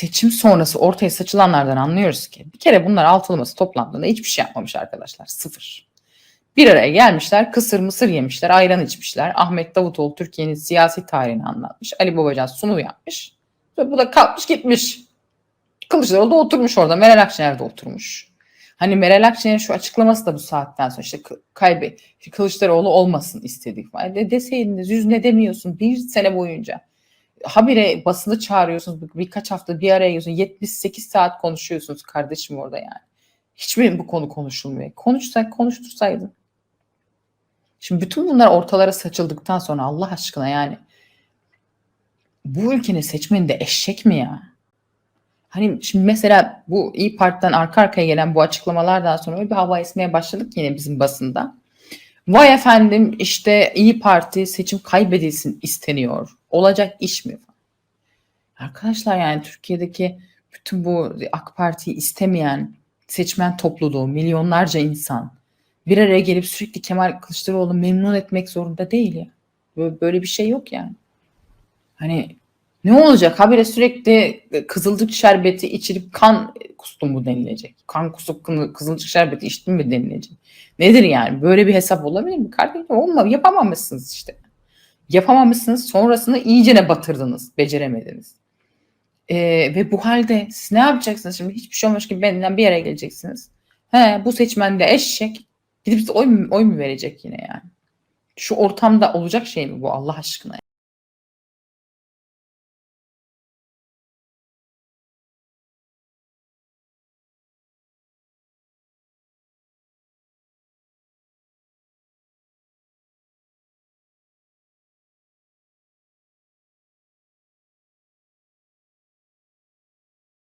seçim sonrası ortaya saçılanlardan anlıyoruz ki bir kere bunlar altılı masa toplandığında hiçbir şey yapmamış arkadaşlar. Sıfır. Bir araya gelmişler, kısır mısır yemişler, ayran içmişler. Ahmet Davutoğlu Türkiye'nin siyasi tarihini anlatmış. Ali Babacan sunum yapmış. Ve bu da kalkmış gitmiş. Kılıçdaroğlu da oturmuş orada. Meral Akşener de oturmuş. Hani Meral Akşener'in şu açıklaması da bu saatten sonra işte kaybı Kılıçdaroğlu olmasın istedik. falan. De, deseydiniz yüz ne demiyorsun bir sene boyunca. Habire basını çağırıyorsunuz birkaç hafta bir araya geliyorsunuz. 78 saat konuşuyorsunuz kardeşim orada yani. Hiç mi bu konu konuşulmuyor? Konuşsak konuştursaydın. Şimdi bütün bunlar ortalara saçıldıktan sonra Allah aşkına yani bu ülkenin seçmeni de eşek mi ya? Hani şimdi mesela bu İyi Parti'den arka arkaya gelen bu açıklamalardan sonra öyle bir hava esmeye başladık yine bizim basında. Vay efendim işte İyi Parti seçim kaybedilsin isteniyor. Olacak iş mi? Arkadaşlar yani Türkiye'deki bütün bu AK Parti'yi istemeyen seçmen topluluğu, milyonlarca insan bir araya gelip sürekli Kemal Kılıçdaroğlu memnun etmek zorunda değil ya. Böyle, bir şey yok yani. Hani ne olacak? Habire sürekli kızılcık şerbeti içilip kan kustum mu denilecek? Kan kusup kızılcık şerbeti içtim mi denilecek? Nedir yani? Böyle bir hesap olabilir mi? Kardeşim olma, yapamamışsınız işte. Yapamamışsınız. Sonrasında iyicene batırdınız. Beceremediniz. Ee, ve bu halde siz ne yapacaksınız şimdi? Hiçbir şey olmamış gibi benden bir yere geleceksiniz. He, bu seçmen de eşek. Gidip oy, oy mu verecek yine yani? Şu ortamda olacak şey mi bu Allah aşkına?